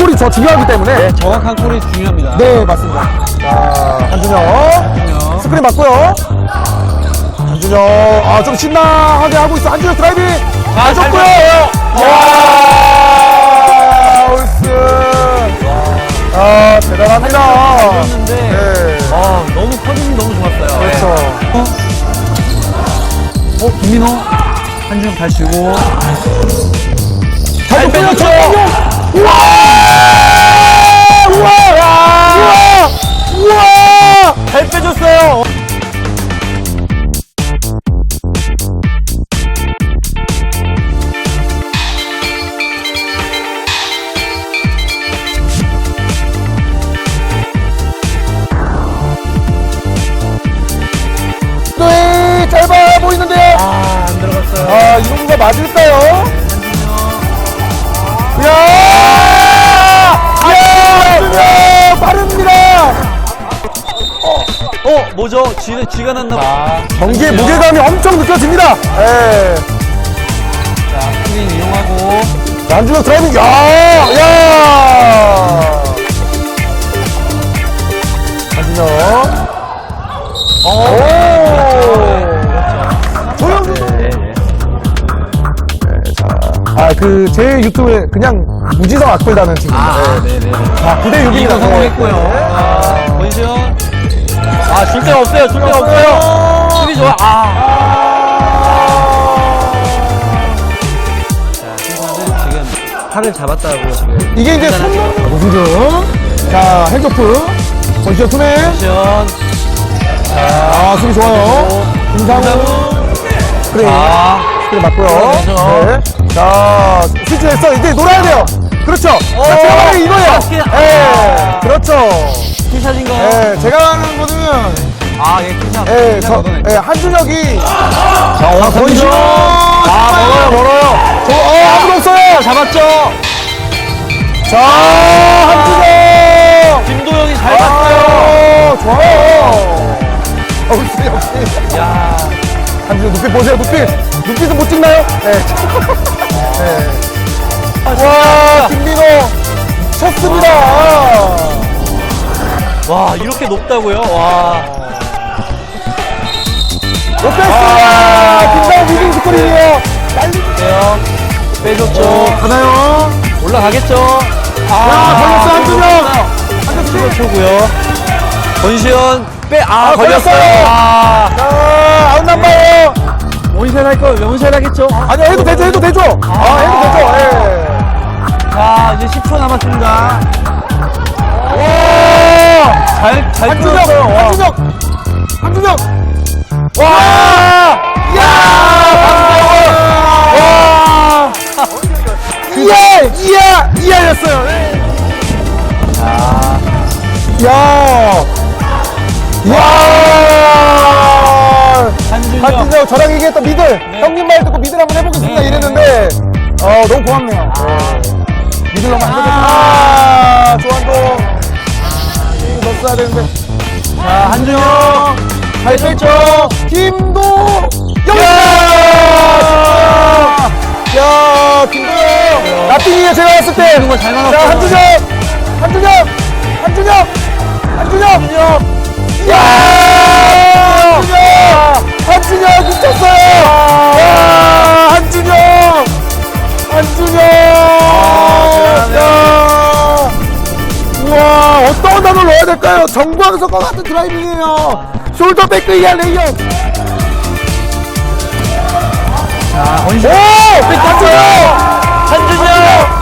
콜이 더 중요하기 때문에. 정확한 골이 중요합니다. 네, 맞습니다. 자, 한준영. 한준영. 스크린 맞고요. 한준영. 아, 좀 신나하게 하고 있어. 한준영 드라이빙. 잘 줬고요. 와, 올스. 아, 대단합니다. 네. 아, 너무 커징이 너무 좋았어요. 그렇죠. 어? 어, 김민호? 한준영 잘 치고. 잘? 빼줬죠? 우와! 우와! 우와! 우와! 잘 빼줬어요. 네, 짧아 보이는데요. 아, 안 들어갔어요. 아, 이런 거 맞을까요? 야! 빠릅니다! 어, 뭐죠? 쥐, 쥐가 났나 봐. 경기의 무게감이 엄청 느껴집니다. 예. 자, 스크린 이용하고. 자, 한준혁 드라이빙, 야! 야! 아, 그, 제 유튜브에 그냥 무지성 악플다는 친구입니다. 아, 네, 네. 자, 9대 6입니다. 이거 성공했고요. 아, 권시현. 아, 줄 데가 없어요. 줄 데가 없어요. 수비 좋아. 아. 자, 팀원은 지금 팔을 잡았다고 지금. 이게 이제 손, 노승준. 자, 핸드프. 권시현 투맨. 권시현. 아, 수비 좋아요. 김상우. 그래. 아. 그래, 맞고요. 그렇죠. 네. 자, 스위치했어. 이제 놀아야 돼요. 그렇죠. 어, 자, 제가 말하는 이거예요. 바스켓. 예. 아. 그렇죠. 티샷인가요? 예, 제가 하는 거는, 아, 예, 티샷. 예, 티샷 저, 얻어냈죠. 예, 한준혁이. 자, 자, 권시현. 아, 멀어요, 멀어요. 저, 어, 아무도 없어요. 잡았죠? 자, 한준혁. 김도영이 잘 봤어요. 아, 좋아요. 어, 역시, 역시. 야 한준혁 눈빛 보세요, 눈빛. 눈빛은 못 찍나요? 네. 네. 와, 김민호. 쳤습니다. 와, 이렇게 높다고요? 와. 못했습니다. 김다운 리딩 스크린이에요. 빼요. 빼줬죠. 가나요? 올라가겠죠? 아, 야, 걸렸어, 한준혁. 한준혁 초고요. 권시현 빼, 아, 아, 걸렸어요. 걸렸어요. 아, 자, 아웃 넘버요. 원샷 할 거, 원샷 하겠죠? 아니요, 해도 되죠, 해도 되죠. 아, 해도 되죠. 예. 자, 이제 10초 남았습니다. 와! 잘, 잘 한준혁, 끊었어요. 와. 한준혁, 한준혁. 와! 야! 와! 이야, 이야, 이야였어요. 한준혁. 한준혁 저랑 얘기했던 미들. 형님 말 듣고 미들 한번 해보겠습니다. 네. 이랬는데. 어 너무 고맙네요. 네. 미들 한번 해보겠습니다. 아. 조한동. 이거 넣었어야 되는데. 자, 한준혁. 잘 뺐죠 김도. 야! 야! 김도영 나띵이에요 제가 왔을 때. 이런 거잘 자 막았어요. 한준혁 한준혁 한준혁 한준혁 야 한준혁 미쳤어요. 야 한준혁 한준혁 야. 우와 어떤 단어를 넣어야 될까요? 정광석과 같은 드라이빙이에요. 숄더 백크 이하 레이어 자. 오 한준혁 한준혁.